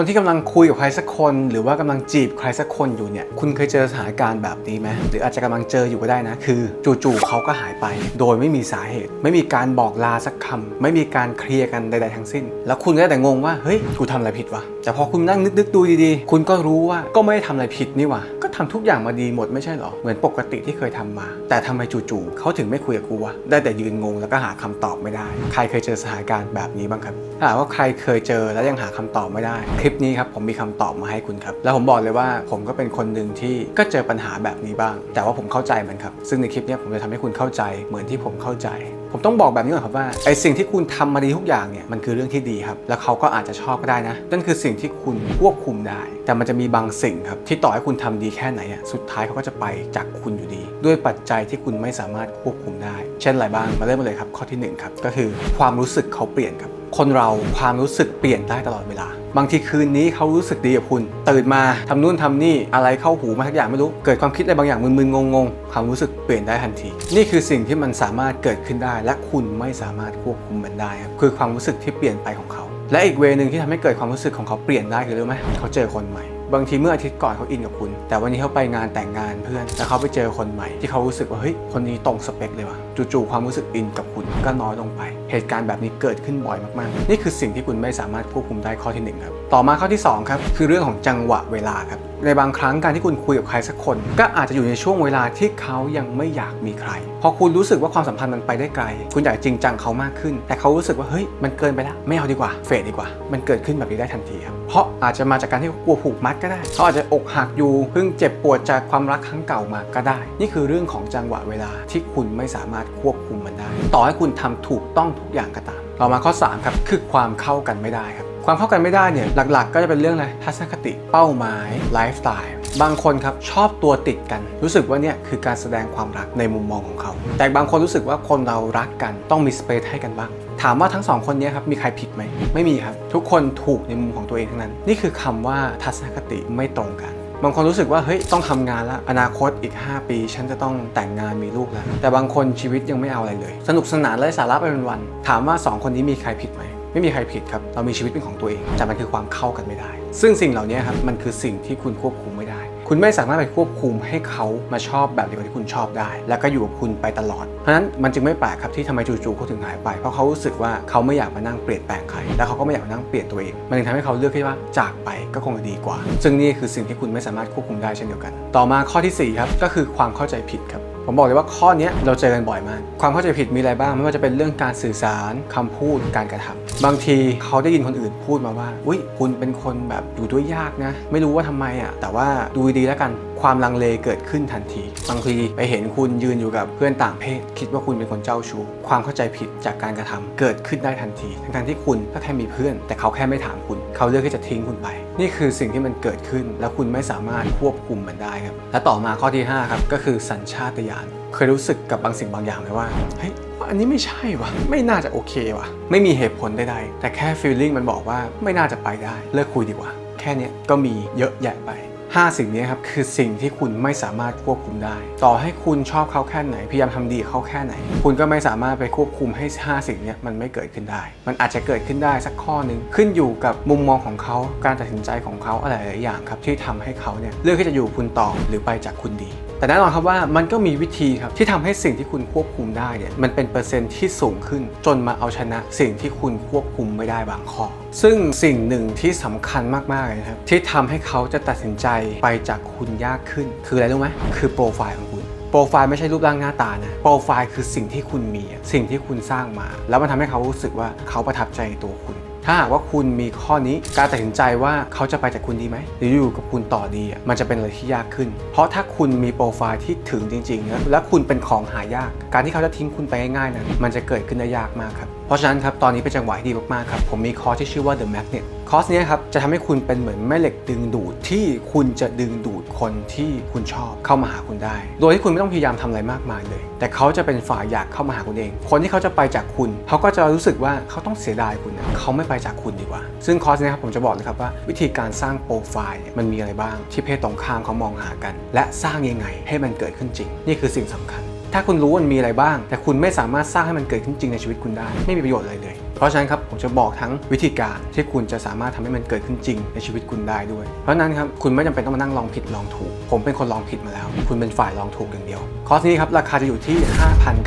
คนที่กำลังคุยกับใครสักคน หรือว่ากำลังจีบใครสักคนอยู่เนี่ยคุณเคยเจอสถานการณ์แบบนี้ไหมหรืออาจจะกำลังเจออยู่ก็ได้นะ คือจู่ๆเขาก็หายไป โดยไม่มีสาเหตุ ไม่มีการบอกลาสักคำไม่มีการเคลียร์กันใดๆทั้งสิ้น แล้วคุณก็แต่งงว่าเฮ้ยกูทำอะไรผิดวะแต่พอคุณนั่งนึกๆดูดีๆ คุณก็รู้ว่าก็ไม่ได้ทำอะไรผิดนี่หว่า ทำทุกอย่างมาดีหมดไม่ใช่เหรอ เหมือนปกติที่เคยทำมา แต่ทำไมจู่ๆเขาถึงไม่คุยกับกูวะ ได้แต่ยืนงงแล้วก็หาคำตอบไม่ได้ ใครเคยเจอสถานการณ์แบบนี้บ้างครับถ้าหากว่าใครเคยเจอแล้วยังหาคำตอบไม่ได้ คลิปนี้ครับผมมีคำตอบมาให้คุณครับ แล้วผมบอกเลยว่าผมก็เป็นคนหนึ่งที่ก็เจอปัญหาแบบนี้บ้าง แต่ว่าผมเข้าใจมันครับ ซึ่งในคลิปนี้ผมจะทำให้คุณเข้าใจเหมือนที่ผมเข้าใจ ผมต้องบอกแบบนี้ก่อนครับว่าไอสิ่งที่คุณทำมาดีทุกอย่างเนี่ยมันคือเรื่องที่ดีครับ แล้วเขาก็อาจจะชอบก็ได้นะนั่นคือสิ่งที่คุณควบคุมได้ แต่มันจะมีบางสิ่งครับที่ต่อให้คุณทำดีแค่ไหนอะสุดท้ายเขาก็จะไปจากคุณอยู่ดี ด้วยปัจจัยที่คุณไม่สามารถควบคุมได้ เช่นอะไรบ้างมาเริ่มกันเลยครับข้อที่หนึ่งครับก็คือความรู้สึกเขาเปลี่ยนครับ คนเราความรู้สึกเปลี่ยนได้ตลอดเวลา บางทีคืนนี้เขารู้สึกดีกับคุณ ตื่นมาทำนู่นทำนี่อะไรเข้าหูมาทักอย่างไม่รู้ เกิดความคิดอะไรบางอย่างมึนๆงงๆ ความรู้สึกเปลี่ยนได้ทันที นี่คือสิ่งที่มันสามารถเกิดขึ้นได้ และคุณไม่สามารถควบคุมมันได้ครับคือความรู้สึกที่เปลี่ยนไปของเขา และอีกเวนึงที่ทำให้เกิดความรู้สึกของเขาเปลี่ยนได้คือรู้ไหมเขาเจอคนใหม่ บางทีเมื่ออาทิตย์ก่อนเขาอินกับคุณ แต่วันนี้เขาไปงานแต่งงานเพื่อนแล้วเขาไปเจอคนใหม่ ที่เขารู้สึกว่าเฮ้ยคนนี้ตรงสเปคเลยว่ะจู่ๆความรู้สึกอินกับคุณก็น้อยลงไป เหตุการณ์แบบนี้เกิดขึ้นบ่อยมากๆ นี่คือสิ่งที่คุณไม่สามารถควบคุมได้ข้อที่หนึ่งครับต่อมาข้อที่สองครับคือเรื่องของจังหวะเวลาครับในบางครั้งการที่คุณคุยกับใครสักคน ก็อาจจะอยู่ในช่วงเวลาที่เขายังไม่อยากมีใคร พอคุณรู้สึกว่าความสัมพันธ์มันไปได้ไกล คุณอยากจริงจังเขามากขึ้น แต่เขารู้สึกว่าเฮ้ยมันเกินไปแล้วไม่เอาดีกว่าเฟดดีกว่า มันเกิดขึ้นแบบนี้ได้ทันทีครับเพราะอาจจะมาจากการที่กลัวผูกมัดก็ได้เขาอาจจะอกหักอยู่เพิ่งเจ็บปวดจากความรักครั้งเก่ามาก็ได้ นี่คือเรื่องของจังหวะเวลาที่คุณไม่สามารถควบคุมมันได้ ต่อให้คุณทำถูกต้องทุกอย่างก็ตามต่อมาข้อสามครับคือความเข้ากันไม่ได้ครับ ความเข้ากันไม่ได้เนี่ยหลักๆ ก็จะเป็นเรื่องอะไรทัศนคติเป้าหมายไลฟ์สไตล์บางคนครับชอบตัวติดกัน รู้สึกว่าเนี่ยคือการแสดงความรักในมุมมองของเขา แต่บางคนรู้สึกว่าคนเรารักกันต้องมีสเปซให้กันบ้าง ถามว่าทั้งสองคนนี้ครับมีใครผิดไหมไม่มีครับ ทุกคนถูกในมุมของตัวเองทั้งนั้น นี่คือคำว่าทัศนคติไม่ตรงกันบางคนรู้สึกว่าเฮ้ยต้องทำงานแล้วอนาคตอีก 5 ปี ฉันจะต้องแต่งงานมีลูกแล้ว แต่บางคนชีวิตยังไม่เอาอะไรเลย สนุกสนานไร้สาระไปวันๆถามว่า 2 คนนี้มีใครผิดไหม ไม่มีใครผิดครับ เรามีชีวิตเป็นของตัวเอง แต่มันคือความเข้ากันไม่ได้ ซึ่งสิ่งเหล่านี้ครับ มันคือสิ่งที่คุณควบคุมไม่ได้ คุณไม่สามารถไปควบคุมให้เขามาชอบแบบเดียวกับที่คุณชอบได้ แล้วก็อยู่กับคุณไปตลอด เพราะฉะนั้นมันจึงไม่แปลกครับที่ทำไมจู่ๆเขาถึงหายไป เพราะเขารู้สึกว่าเขาไม่อยากมานั่งเปลี่ยนแปลงใคร แล้วเขาก็ไม่อยากมานั่งเปลี่ยนตัวเอง มันจึงทำให้เขาเลือกที่ว่าจากไปก็คงจะดีกว่า ซึ่งนี่คือสิ่งที่คุณไม่สามารถควบคุมได้เช่นเดียวกัน ต่อมาข้อที่สี่ครับ ก็คือความเข้าใจผิดครับ ผมบอกเลยว่าข้อนี้เราเจอกันบ่อยมาก ความเข้าใจผิดมีอะไรบ้าง ไม่ว่าจะเป็นเรื่องการสื่อสารคำพูดการกระทำบางทีเขาได้ยินคนอื่นพูดมาว่า อุ้ยคุณเป็นคนแบบอยู่ด้วยยากนะ ไม่รู้ว่าทำไมอะ แต่ว่าดูดีๆแล้วกันความลังเลเกิดขึ้นทันที บางทีไปเห็นคุณยืนอยู่กับเพื่อนต่างเพศ คิดว่าคุณเป็นคนเจ้าชู้ความเข้าใจผิดจากการกระทำเกิดขึ้นได้ทันทีทั้งๆที่คุณก็แค่มีเพื่อน แต่เขาแค่ไม่ถามคุณ เขาเลือกที่จะทิ้งคุณไป นี่คือสิ่งที่มันเกิดขึ้น แล้วคุณไม่สามารถควบคุมมันได้ครับและต่อมาข้อที่ห้าครับก็คือสัญชาตญาณเคยรู้สึกกับบางสิ่งบางอย่างไหมว่าเฮ้ยอันนี้ไม่ใช่วะไม่น่าจะโอเควะไม่มีเหตุผลใดๆแต่แค่ฟีลลิ่งมันบอกว่าไม่น่าจะไปได้เลิกคุยดีกว่า แค่นี้ก็มีเยอะแยะไป5 สิ่งนี้ครับคือสิ่งที่คุณไม่สามารถควบคุมได้ ต่อให้คุณชอบเขาแค่ไหนพยายามทำดีเขาแค่ไหน คุณก็ไม่สามารถไปควบคุมให้ 5 สิ่งนี้มันไม่เกิดขึ้นได้ มันอาจจะเกิดขึ้นได้สักข้อหนึ่งขึ้นอยู่กับมุมมองของเขาการตัดสินใจของเขาอะไรหลายอย่างครับที่ทำให้เขาเนี่ยเลือกที่จะอยู่คุณต่อหรือไปจากคุณดี แต่แน่นอนครับว่ามันก็มีวิธีครับที่ทำให้สิ่งที่คุณควบคุมได้เนี่ยมันเป็นเปอร์เซ็นต์ที่สูงขึ้น จนมาเอาชนะสิ่งที่คุณควบคุมไม่ได้บางข้อ ซึ่งสิ่งหนึ่งที่สำคัญมากๆเลยครับที่ทำให้เขาจะตัดสินใจไปจากคุณยากขึ้น คืออะไรรู้ไหมคือโปรไฟล์ของคุณโปรไฟล์ไม่ใช่รูปร่างหน้าตานะ โปรไฟล์คือสิ่งที่คุณมี สิ่งที่คุณสร้างมา แล้วมันทำให้เขารู้สึกว่าเขาประทับใจตัวคุณ ถ้าหากว่าคุณมีข้อนี้การตัดสินใจว่าเขาจะไปจากคุณดีไหมหรืออยู่กับคุณต่อดีอะมันจะเป็นอะไรที่ยากขึ้น เพราะถ้าคุณมีโปรไฟล์ที่ถึงจริงๆนะและคุณเป็นของหายาก การที่เขาจะทิ้งคุณไปง่ายๆนั้นมันจะเกิดขึ้นได้ยากมากครับเพราะฉะนั้นครับตอนนี้เป็นจังหวะที่ดีมากๆครับผมมีคอร์สที่ชื่อว่า The Magnet คอร์สเนี้ยครับจะทำให้คุณเป็นเหมือนแม่เหล็กดึงดูดที่คุณจะดึงดูดคนที่คุณชอบเข้ามาหาคุณได้ โดยที่คุณไม่ต้องพยายามทำอะไรมากมายเลย แต่เขาจะเป็นฝ่ายอยากเข้ามาหาคุณเอง คนที่เขาจะไปจากคุณ เขาก็จะรู้สึกว่าเขาต้องเสียดายคุณนะเขาไม่ไปจากคุณดีกว่า ซึ่งคอร์สเนี้ยครับผมจะบอกเลยครับว่า วิธีการสร้างโปรไฟล์มันมีอะไรบ้าง ที่เพศตรงข้ามเขามองหากัน และสร้างยังไงให้มันเกิดขึ้นจริง นี่คือสิ่งสำคัญ ถ้าคุณรู้มันมีอะไรบ้าง แต่คุณไม่สามารถสร้างให้มันเกิดขึ้นจริงในชีวิตคุณได้ ไม่มีประโยชน์อะไรเลย เพราะฉะนั้นครับผมจะบอกทั้งวิธีการที่คุณจะสามารถทำให้มันเกิดขึ้นจริงในชีวิตคุณได้ด้วย เพราะนั้นครับคุณไม่จำเป็นต้องมานั่งลองผิดลองถูก ผมเป็นคนลองผิดมาแล้ว คุณเป็นฝ่ายลองถูกอย่างเดียว คอร์สนี้ครับราคาจะอยู่ที่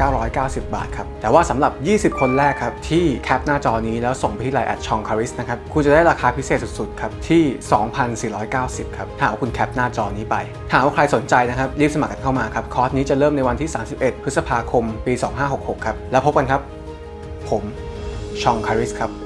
5,990 บาทครับแต่ว่าสำหรับ 20 คนแรกครับที่แคปหน้าจอนี้แล้วส่งไปที่ไลน์แอดชองคาริสนะครับคุณจะได้ราคาพิเศษสุดๆครับที่ 2,490ครับถ้าหากว่าคุณแคปหน้าจอนี้ไปถ้าหากว่าใครสนใจนะครับรีบสมัครกันเข้ามาครับคอร์สนี้จะเริ่มในวันที่ 31 พฤษภาคม ปี 2566 ครับ แล้วพบกันครับ ผม ชองคาริสครับ